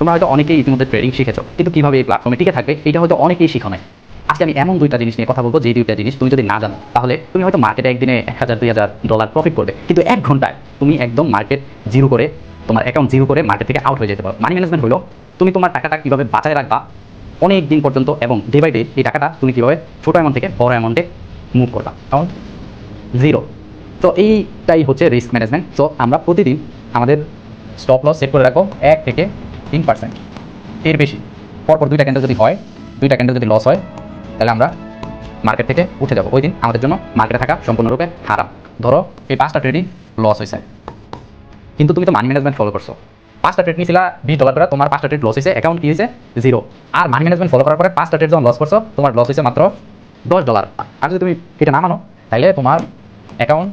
তোমরা হয়তো অনেকেই ইতিমধ্যে ট্রেডিং শিখেছো, কিন্তু কীভাবে এই প্ল্যাটফর্মে টিকে থাকবে এটা হয়তো অনেকেই শিখো নাই। আজকে আমি এমন দুইটা জিনিস নিয়ে কথা বলব যে দুইটা জিনিস তুমি যদি না জানো, তাহলে তুমি হয়তো মার্কেটে একদিনে এক হাজার, দুই হাজার ডলার প্রফিট করবে, কিন্তু এক ঘন্টায় তুমি একদম মার্কেট জিরো করে, তোমার অ্যাকাউন্ট জিরো করে মার্কেট থেকে আউট হয়ে যেতে পারো। মানি ম্যানেজমেন্ট হলো, তুমি তোমার টাকাটা কীভাবে বাঁচায় রাখবা, অনেক দিন পর্যন্ত এবং ডে বাই ডে এই টাকাটা তুমি কীভাবে ছোটো অ্যামাউন্ট থেকে বড় অ্যামাউন্টে মুভ করবা। কারণ জিরো তো এইটাই হচ্ছে রিস্ক ম্যানেজমেন্ট তো আমরা প্রতিদিন আমাদের স্টপ লস সেট করে রাখব এক থেকে তিন পার্সেন্ট এর বেশি। পরপর দুইটা ক্যান্ডেল যদি হয়, দুইটা ক্যান্ডেল যদি লস হয়, তাহলে আমরা মার্কেট থেকে উঠে যাব। ওই দিন আমাদের জন্য মার্কেটে থাকা সম্পূর্ণরূপে হারাম। ধরো, এই পাঁচটা ট্রেডই লস হয়েছে কিন্তু তুমি তো মানি ম্যানেজমেন্ট ফলো করছ। পাঁচটা ট্রেড নিয়েছিলা বিশ ডলার করে, তোমার পাঁচটা ট্রেড লস হয়েছে অ্যাকাউন্ট কি হয়েছে জিরো আর মানি ম্যানেজমেন্ট ফলো করার পরে পাঁচটা ট্রেড যখন লস করছ, তোমার লস হয়েছে মাত্র দশ ডলার আর যদি তুমি এটা না মানো তাহলে তোমার অ্যাকাউন্ট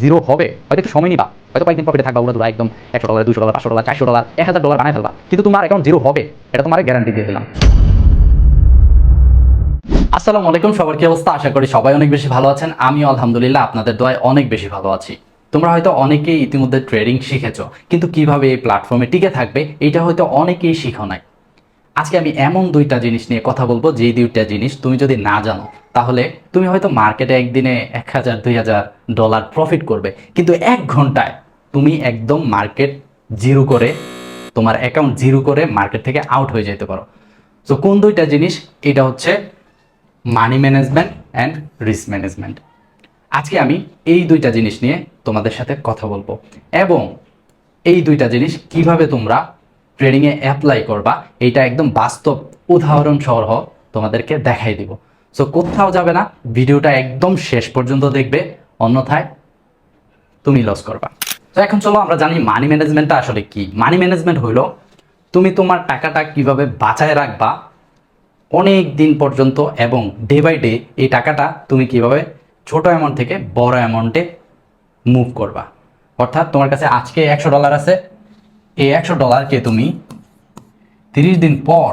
জিরো হবে। হয়তো একটু সময় নিবা। হয়তো কয়েকদিন প্রফিটে থাকবা উড়া দুরা একদম একশো ডলার দুশো ডলার পাঁচশো ডলার চারশো ডলার এক হাজার ডলার বানাই ফেলবা। কিন্তু তোমার অ্যাকাউন্ট জিরো হবে, এটা তোমার গ্যারান্টি দিয়ে দিলাম। আসসালামু আলাইকুম, সবার কি অবস্থা? আশা করি সবাই অনেক বেশি ভালো আছেন। আমিও আলহামদুলিল্লাহ আপনাদের দোয়ায় অনেক বেশি ভালো আছি। তোমরা হয়তো অনেকেই ইতিমধ্যে ট্রেডিং শিখেছো, কিন্তু কীভাবে এই প্ল্যাটফর্মে টিকে থাকবে, এটা হয়তো অনেকেই শিখো নাই। আজকে আমি এমন দুইটা জিনিস নিয়ে কথা বলব যে দুইটা জিনিস তুমি যদি না জানো, তাহলে তুমি হয়তো মার্কেটে একদিনে এক হাজার, দুই হাজার ডলার প্রফিট করবে, কিন্তু এক ঘন্টায় তুমি একদম মার্কেট জিরো করে, তোমার অ্যাকাউন্ট জিরো করে মার্কেট থেকে আউট হয়ে যেতে পারো। তো কোন দুইটা জিনিস? এটা হচ্ছে money management and risk management আজকে আমি এই দুইটা জিনিস নিয়ে তোমাদের সাথে কথা বলব এবং এই দুইটা জিনিস কীভাবে তোমরা ট্রেডিংয়ে অ্যাপ্লাই করবা, এটা একদম বাস্তব উদাহরণ সহ তোমাদেরকে দেখাই দিব। সো কোথাও যাবে না, ভিডিওটা একদম শেষ পর্যন্ত দেখবে, অন্যথায় তুমি লস করবা। তো এখন চলো আমরা জানি মানি ম্যানেজমেন্টটা আসলে কি। মানি ম্যানেজমেন্ট হইল, তুমি তোমার টাকাটা কীভাবে বাঁচায় রাখবা, অনেক দিন পর্যন্ত এবং ডে বাই ডে এই টাকাটা তুমি কীভাবে ছোট অ্যামাউন্ট থেকে বড় অ্যামাউন্টে মুভ করবা। অর্থাৎ তোমার কাছে আজকে একশো ডলার আছে, এই একশো ডলারকে তুমি তিরিশ দিন পর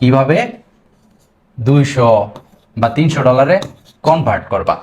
কীভাবে দুইশো বা তিনশো ডলারে কনভার্ট করবা।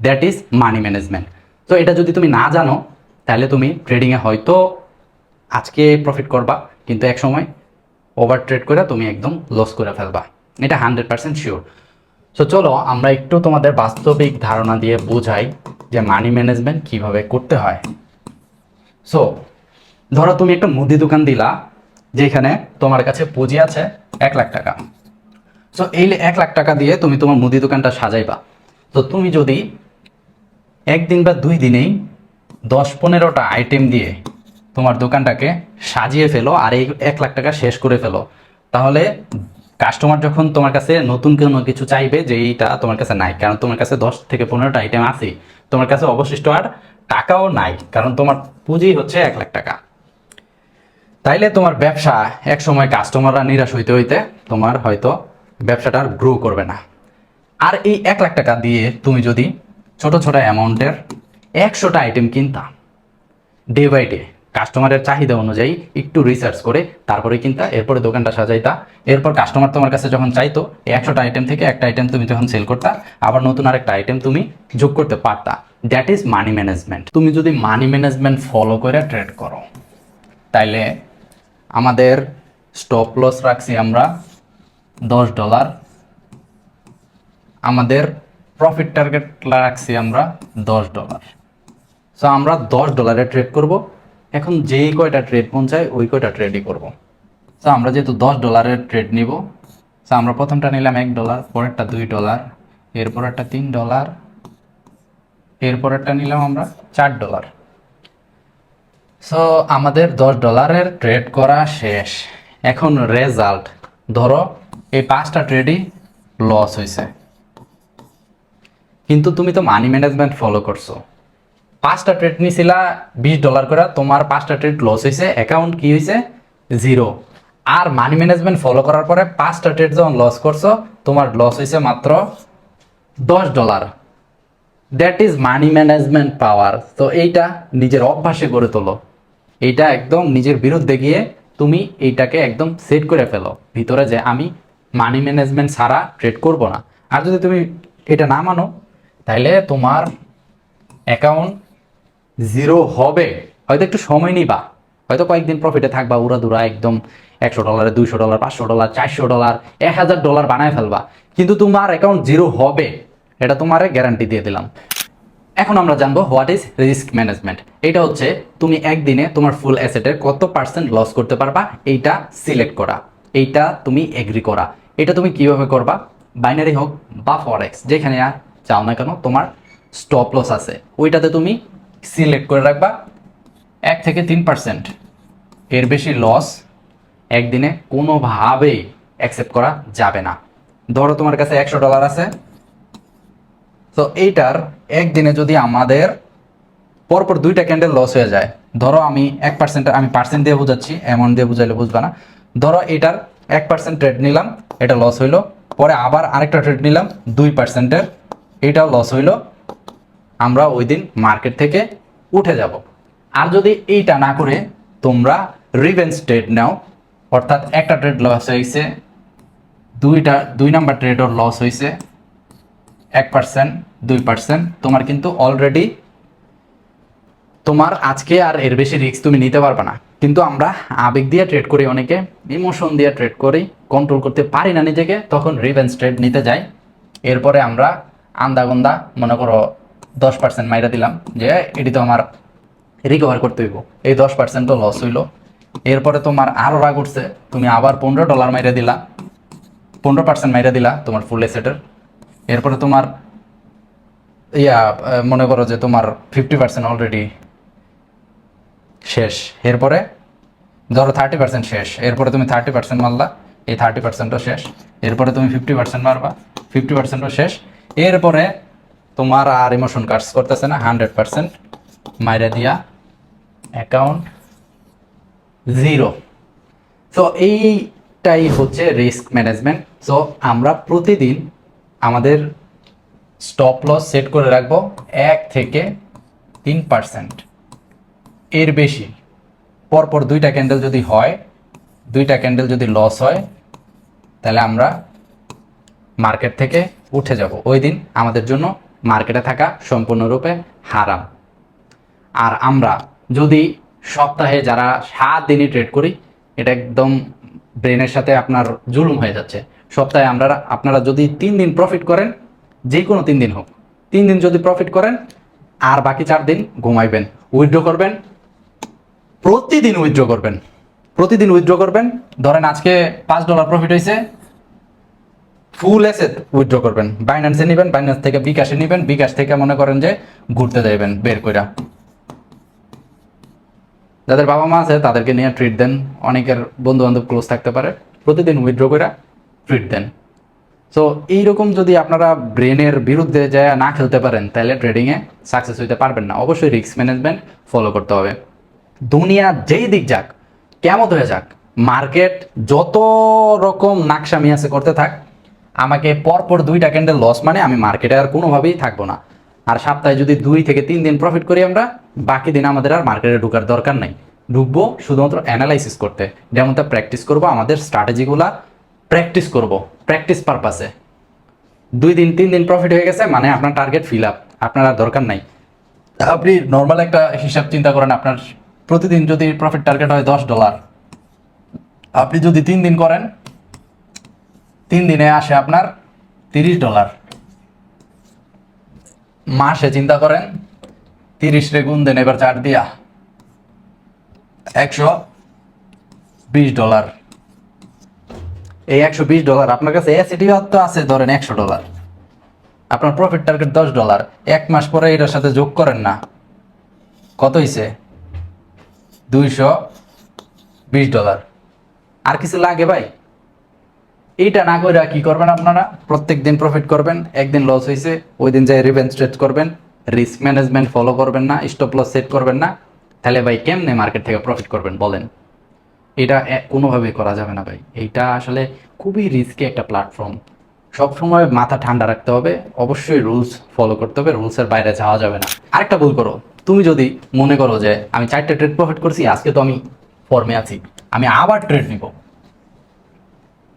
দ্যাট ইজ মানি ম্যানেজমেন্ট তো এটা যদি তুমি না জানো, তাহলে তুমি ট্রেডিংয়ে হয়তো আজকে প্রফিট করবা, কিন্তু এক সময় ওভার ট্রেড করে তুমি একদম লস করে ফেলবা। এটা হান্ড্রেড পার্সেন্ট শিওর সো চলো আমরা একটু তোমাদের বাস্তবিক ধারণা দিয়ে বোঝাই যে মানি ম্যানেজমেন্ট কীভাবে করতে হয়। সো ধরো তুমি একটা মুদি দোকান দিলা, যেখানে তোমার কাছে পুঁজি আছে এক লাখ টাকা। সো এই এক লাখ টাকা দিয়ে তুমি তোমার মুদি দোকানটা সাজাইবা। তো তুমি যদি একদিন বা দুই দিনেই দশ পনেরোটা আইটেম দিয়ে তোমার দোকানটাকে সাজিয়ে ফেলো আর এই এক লাখ টাকা শেষ করে ফেলো। তাহলে কাস্টমার যখন তোমার কাছে নতুন কোনো কিছু চাইবে যে এইটা তোমার কাছে নাই, কারণ তোমার কাছে দশ থেকে পনেরোটা আইটেম আছে তোমার কাছে অবশিষ্ট আর টাকাও নাই, কারণ তোমার পুঁজি হচ্ছে এক লাখ টাকা। তাইলে তোমার ব্যবসা এক সময় কাস্টমাররা নিরাশ হইতে হইতে তোমার হয়তো ব্যবসাটা আর গ্রো করবে না। আর এই এক লাখ টাকা দিয়ে তুমি যদি ছোট ছোট অ্যামাউন্টের একশোটা আইটেম কিনতাম ডে বাই ডে কাস্টমারের চাহিদা অনুযায়ী একটু রিসার্চ করে, তারপরে কিনতা, এরপরে দোকানটা সাজাইতা। এরপর কাস্টমার তোমার কাছে যখন চাইতো একশোটা আইটেম থেকে একটা আইটেম তুমি যখন সেল করতা, আবার নতুন আরেকটা আইটেম তুমি যোগ করতে পারতা। দ্যাট ইজ মানি ম্যানেজমেন্ট তুমি যদি মানি ম্যানেজমেন্ট ফলো করে ট্রেড করো, তাইলে আমাদের স্টপ লস রাখছি আমরা দশ ডলার আমাদের প্রফিট টার্গেট রাখছি আমরা দশ ডলার সো আমরা দশ ডলারে ট্রেড করব। এখন যেই কয়টা ট্রেড চায় ওই কয়টা ট্রেডই করব। সো আমরা যেহেতু দশ ডলারের ট্রেড নিব সো আমরা প্রথমটা নিলাম এক ডলার পরেরটা দুই ডলার এরপরেরটা তিন ডলার এরপরেরটা নিলাম আমরা চার ডলার সো আমাদের দশ ডলারের ট্রেড করা শেষ। এখন রেজাল্ট ধরো এই পাঁচটা ট্রেডই লস হয়েছে কিন্তু তুমি তো মানি ম্যানেজমেন্ট ফলো করছ। পাঁচটা ট্রেড নিছিলা, বিশ ডলার করে তোমার পাঁচটা ট্রেড লস হয়েছে অ্যাকাউন্ট কি হয়েছে জিরো আর মানি ম্যানেজমেন্ট ফলো করার পরে পাঁচটা ট্রেড যখন লস করছ, তোমার লস হয়েছে মাত্র দশ dollar that is money management power তো এইটা নিজের অভ্যাসে গড়ে তোলো। এইটা একদম নিজের বিরুদ্ধে গিয়ে তুমি এইটাকে একদম সেট করে ফেলো। ভিতরে যে আমি মানি ম্যানেজমেন্ট ছাড়া ট্রেড করব না। আর যদি তুমি এটা না মানো তাহলে তোমার অ্যাকাউন্ট জিরো হবে। হয়তো একটু সময় নিবা। হয়তো কয়েকদিন প্রফিটে থাকবা, উড়া দুরা একদম একশো ডলারে দুইশো ডলার পাঁচশো ডলার চারশো ডলার এক হাজার ডলার বানায় ফেলবা। কিন্তু তোমার অ্যাকাউন্ট জিরো হবে, এটা তোমার গ্যারান্টি দিয়ে দিলাম। এখন আমরা জানব হোয়াট ইজ রিস্ক ম্যানেজমেন্ট এটা হচ্ছে তুমি একদিনে তোমার ফুল অ্যাসেটের কত পার্সেন্ট লস করতে পারবা, এইটা সিলেক্ট করা। এইটা তুমি এগ্রি করা। এটা তুমি কীভাবে করবা? বাইনারি হোক বা ফরেক্স যেখানে চাও না কেন? তোমার স্টপ লস আছে। ওইটাতে তুমি সিলেক্ট করে রাখবা এক থেকে তিন পার্সেন্ট এর বেশি লস একদিনে কোনোভাবেই অ্যাকসেপ্ট করা যাবে না। ধরো তোমার কাছে একশো ডলার আছে। তো এইটার একদিনে যদি আমাদের পরপর দুইটা ক্যান্ডেল লস হয়ে যায়, ধরো আমি এক পার্সেন্ট আমি পার্সেন্ট দিয়ে বোঝাচ্ছি অ্যামাউন্ট দিয়ে বুঝাইলে বুঝবা না। ধরো এটার এক পার্সেন্ট ট্রেড নিলাম, এটা লস হইল, পরে আবার আরেকটা ট্রেড নিলাম, দুই পার্সেন্টের এটাও লস হইল, আমরা ওই দিন মার্কেট থেকে উঠে যাব। আর যদি এইটা না করে, তোমরা রিভেন্স ট্রেড নাও। অর্থাৎ একটা ট্রেড লস হয়েছে দুইটা, দুই নাম্বার ট্রেডও লস হয়েছে এক পার্সেন্ট দুই পার্সেন্ট তোমার কিন্তু অলরেডি তোমার আজকে আর এর বেশি রিস্ক তুমি নিতে পারবে না। কিন্তু আমরা আবেগ দিয়ে ট্রেড করি অনেকে ইমোশন দিয়ে ট্রেড করি কন্ট্রোল করতে পারি না নিজেকে, তখন রিভেন্স ট্রেড নিতে যাই। এরপরে আমরা আন্দাগন্দা মনে করো দশ পার্সেন্ট মাইরা দিলাম যে এটি তো আমার রিকভার করতে হইব। এই দশ পার্সেন্টও লস হইল। এরপরে তোমার আরও রাগ উঠছে, তুমি আবার পনেরো ডলার মাইরা দিলা। পনেরো পার্সেন্ট মাইরা দিলা তোমার ফুল এসেটের এরপরে তোমার, ইয়া, মনে করো যে তোমার ফিফটি পার্সেন্ট অলরেডি শেষ। এরপরে ধরো থার্টি পার্সেন্ট শেষ। এরপরে তুমি থার্টি পার্সেন্ট মারলা, এই থার্টি পার্সেন্টও শেষ। এরপরে তুমি ফিফটি পার্সেন্ট মারবা ফিফটি পার্সেন্টও শেষ। এরপরে তোমার আর ইমোশন কার্ডস করতেছে না হান্ড্রেড পার্সেন্ট মাইরা দিয়া অ্যাকাউন্ট জিরো তো এইটাই হচ্ছে রিস্ক ম্যানেজমেন্ট সো আমরা প্রতিদিন আমাদের স্টপ লস সেট করে রাখব এক থেকে তিন পার্সেন্ট এর বেশি। পরপর দুইটা ক্যান্ডেল যদি হয়, দুইটা ক্যান্ডেল যদি লস হয়, তাহলে আমরা মার্কেট থেকে উঠে যাব। ওই দিন আমাদের জন্য মার্কেটে থাকা সম্পূর্ণরূপে হারাম। আর আমরা যদি সপ্তাহে যারা সাত দিনই ট্রেড করি, এটা একদম ব্রেনের সাথে আপনার জুলুম হয়ে যাচ্ছে। সপ্তাহে আমরা, আপনারা যদি তিন দিন প্রফিট করেন, যে কোনো তিন দিন হোক, তিন দিন যদি প্রফিট করেন, আর বাকি চার দিন ঘুমাইবেন। উইথড্র করবেন, প্রতিদিন উইথড্র করবেন। প্রতিদিন উইথড্র করবেন। ধরেন আজকে পাঁচ ডলার প্রফিট হয়েছে ফুল এসেট উইথড্র করবেন। বাইন্যান্সে নেবেন বাইন্যান্স থেকে বিকাশে নেবেন, বিকাশ থেকে মনে করেন যে ঘুরতে যাইবেন বের কইরা। যাদের বাবা মা আছে, তাদেরকে নিয়ে ট্রিট দেন। অনেকের বন্ধু বান্ধব ক্লোজ থাকতে পারে। প্রতিদিন উইথড্র করে ট্রিট দেন। সো এইরকম যদি আপনারা ব্রেনের বিরুদ্ধে যায় না খেলতে পারেন, তাহলে ট্রেডিংয়ে সাকসেস হইতে পারবেন না। অবশ্যই রিস্ক ম্যানেজমেন্ট ফলো করতে হবে। দুনিয়া যেই দিক যাক কেমন হয়ে যাক। মার্কেট যত রকম নাকসামি আছে, করতে থাক আমাকে পরপর দুইটা ক্যান্ডেল লস মানে আমি মার্কেটে আর কোনোভাবেই থাকব না। আর সপ্তাহে যদি দুই থেকে তিন দিন প্রফিট করি আমরা, বাকি দিন আমাদের আর মার্কেটে ঢুকার দরকার নাই। ঢুকবো শুধুমাত্র অ্যানালাইসিস করতে। যেমন তা প্র্যাকটিস করব, আমাদের স্ট্র্যাটেজিগুলা প্র্যাকটিস করব প্র্যাকটিস পারপাসে দুই দিন, তিন দিন প্রফিট হয়ে গেছে মানে আপনার টার্গেট ফিল আপ আপনার আর দরকার নাই। আপনি নর্মাল একটা হিসাব চিন্তা করেন, আপনার প্রতিদিন যদি প্রফিট টার্গেট হয় দশ ডলার আপনি যদি তিন দিন করেন তিন দিনে আসে আপনার তিরিশ ডলার। মাসে চিন্তা করেন, তিরিশ রে গুণ দেন, এবার চার দিয়া। একশো বিশ ডলার। এই একশো বিশ ডলার আপনার কাছে এসিটি তো আছে, ধরেন একশো ডলার। আপনার প্রফিট টার্গেট দশ ডলার। এক মাস পরে এটার সাথে যোগ করেন না। কত হয়েছে দুইশো বিশ ডলার। আর কিছু লাগে ভাই? এইটা না করে কি করবেন আপনারা? প্রত্যেক দিন প্রফিট করবেন, একদিন লস হয়েছে ওই দিন যাই রিভেন্স ট্রেড করবেন রিস্ক ম্যানেজমেন্ট ফলো করবেন না স্টপ লস সেট করবেন না, তাহলে ভাই কেমনে মার্কেট থেকে প্রফিট করবেন বলেন? এটা কোনোভাবেই করা যাবে না ভাই। এইটা আসলে খুবই রিস্কি একটা প্ল্যাটফর্ম সবসময় মাথা ঠান্ডা রাখতে হবে, অবশ্যই রুলস ফলো করতে হবে রুলসের বাইরে যাওয়া যাবে না। আরেকটা ভুল করো। তুমি যদি মনে করো যে আমি চারটে ট্রেড প্রফিট করছি, আজকে তো আমি ফর্মে আছি, আমি আবার ট্রেড নিব।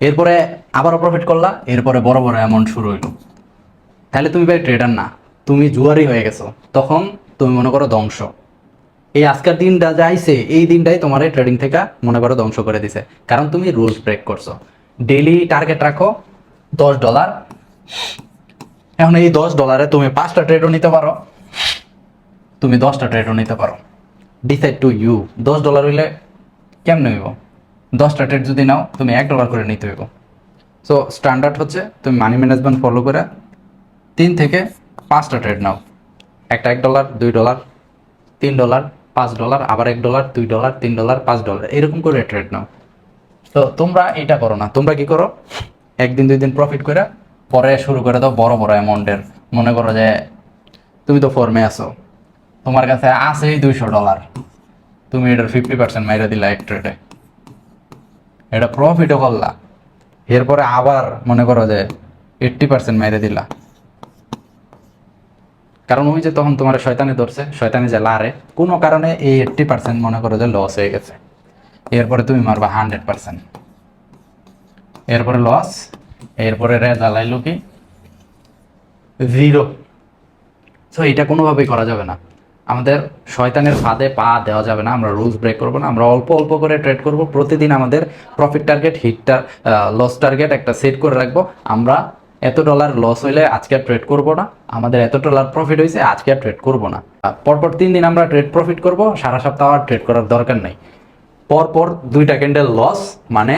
এরপরে আবারও প্রফিট করলা, এরপরে বড় বড় অ্যামাউন্ট শুরু হইল। তাহলে তুমি ভাই ট্রেডার না, তুমি জুয়ারি হয়ে গেছো, তখন তুমি মনে করো ধ্বংস। এই আজকের দিনটা যাইছে এই দিনটাই তোমার এই ট্রেডিং থেকে মনে করো ধ্বংস করে দিছে। কারণ তুমি রুলস ব্রেক করছ। ডেলি টার্গেট রাখো, দশ ডলার এখন এই দশ ডলারে তুমি পাঁচটা ট্রেডও নিতে পারো। তুমি দশটা ট্রেডও নিতে পারো। ডিসাইড টু ইউ দশ ডলার হইলে কেমনে হইব? দশটা ট্রেড যদি নাও, তুমি এক ডলার করে নিতে হইব সো স্ট্যান্ডার্ড হচ্ছে, তুমি মানি ম্যানেজমেন্ট ফলো করে তিন থেকে পাঁচটা ট্রেড নাও। একটা এক ডলার দুই ডলার তিন ডলার পাঁচ ডলার আবার এক ডলার দুই ডলার তিন ডলার পাঁচ ডলার এরকম করে ট্রেড নাও। তো তোমরা এটা করো না। তোমরা কি করো? একদিন, দুই দিন প্রফিট করে, পরে শুরু করে দাও বড় বড় অ্যামাউন্টের মনে করো যে, তুমি তো ফর্মে আছো। তোমার কাছে আছেই দুইশো ডলার তুমি এটার ফিফটি পার্সেন্ট মাইরা দিলা এক ট্রেডে এটা প্রফিটও করলা। এরপরে আবার মনে করো যে এইট্টি পার্সেন্ট মেরে দিলা। কারণ ওই যে তখন তোমার শয়তানে ধরছে, শয়তানে যে লারে, কোনো কারণে এই এইট্টি পার্সেন্ট মনে করো যে লস হয়ে গেছে। এরপরে তুমি মারবা হান্ড্রেড পার্সেন্ট এরপরে লস এরপরে রেজাল্ট কি? জিরো সো এটা কোনোভাবেই করা যাবে না। আমাদের শয়তানের ফাঁদে পা দেওয়া যাবে না, আমরা রুলস ব্রেক করব না, আমরা অল্প অল্প করে ট্রেড করব, প্রতিদিন আমাদের প্রফিট টার্গেট হিটটা লস টার্গেট একটা সেট করে রাখব। আমরা এত ডলার লস হইলে আজকে আর ট্রেড করব না, আমাদের এত ডলার প্রফিট হয়েছে আজকে আর ট্রেড করব না। পরপর তিন দিন আমরা ট্রেড প্রফিট করব, সারা সপ্তাহ আর ট্রেড করার দরকার নেই। পরপর দুইটা ক্যান্ডেল লস মানে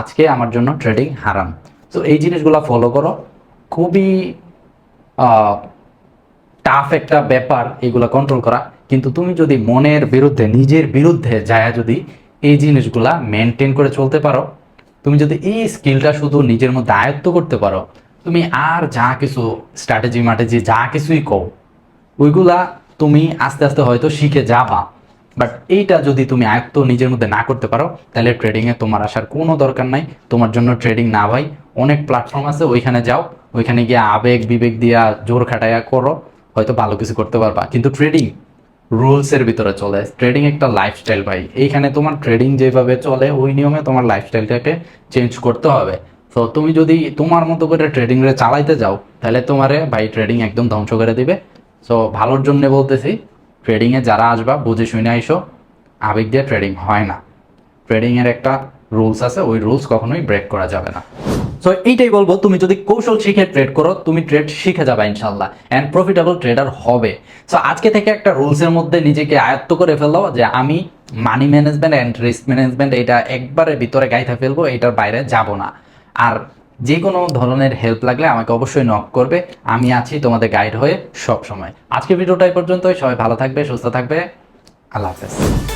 আজকে আমার জন্য ট্রেডিং হারাম। তো এই জিনিসগুলো ফলো করো। খুবই টাফ একটা ব্যাপার এগুলো কন্ট্রোল করা। কিন্তু তুমি যদি মনের বিরুদ্ধে, নিজের বিরুদ্ধে যায় যদি এই জিনিসগুলা মেনটেন করে চলতে পারো, তুমি যদি এই স্কিলটা শুধু নিজের মধ্যে আয়ত্ত করতে পারো, তুমি আর যা কিছু স্ট্র্যাটেজি মাটেজি যা কিছুই কও, ওইগুলা তুমি আস্তে আস্তে হয়তো শিখে যাবা। বাট এইটা যদি তুমি আয়ত্ত নিজের মধ্যে না করতে পারো, তাহলে ট্রেডিংয়ে তোমার আসার কোনো দরকার নাই। তোমার জন্য ট্রেডিং না ভাই, অনেক প্ল্যাটফর্ম আছে, ওইখানে যাও, ওইখানে গিয়ে আবেগ বিবেক দিয়া জোর খাটাইয়া করো। হয়তো ভালো কিছু করতে পারবা। কিন্তু ট্রেডিং রুলসের ভিতরে চলে। ট্রেডিং একটা লাইফস্টাইল ভাই। এইখানে তোমার ট্রেডিং যেভাবে চলে, ওই নিয়মে তোমার লাইফস্টাইলটাকে চেঞ্জ করতে হবে। তো তুমি যদি তোমার মতো করে ট্রেডিং রে চালাইতে যাও, তাহলে তোমারে ভাই ট্রেডিং একদম ধ্বংস করে দিবে। সো ভালোর জন্য বলতেছি ট্রেডিংয়ে যারা আসবা, বুঝে শুনে আইসো, আবেগ দিয়ে ট্রেডিং হয় না। ট্রেডিংয়ের একটা রুলস আছে, ওই রুলস কখনোই ব্রেক করা যাবে না। সো এইটাই বলব, তুমি যদি কৌশল শিখে ট্রেড করো, তুমি ট্রেড শিখে যাবে ইনশাল্লাহ অ্যান্ড প্রফিটেবল ট্রেডার হবে। সো আজকে থেকে একটা রুলসের মধ্যে নিজেকে আয়ত্ত করে ফেলো যে আমি money management and risk management এটা একবারে ভিতরে গাইতে ফেলব, এটার বাইরে যাব না। আর যে কোনো ধরনের হেল্প লাগলে আমাকে অবশ্যই নক করবে, আমি আছি তোমাদের গাইড হয়ে সব সময় আজকে ভিডিওটা পর্যন্তই, সবাই ভালো থাকবে, সুস্থ থাকবে, আল্লাহ হাফেজ।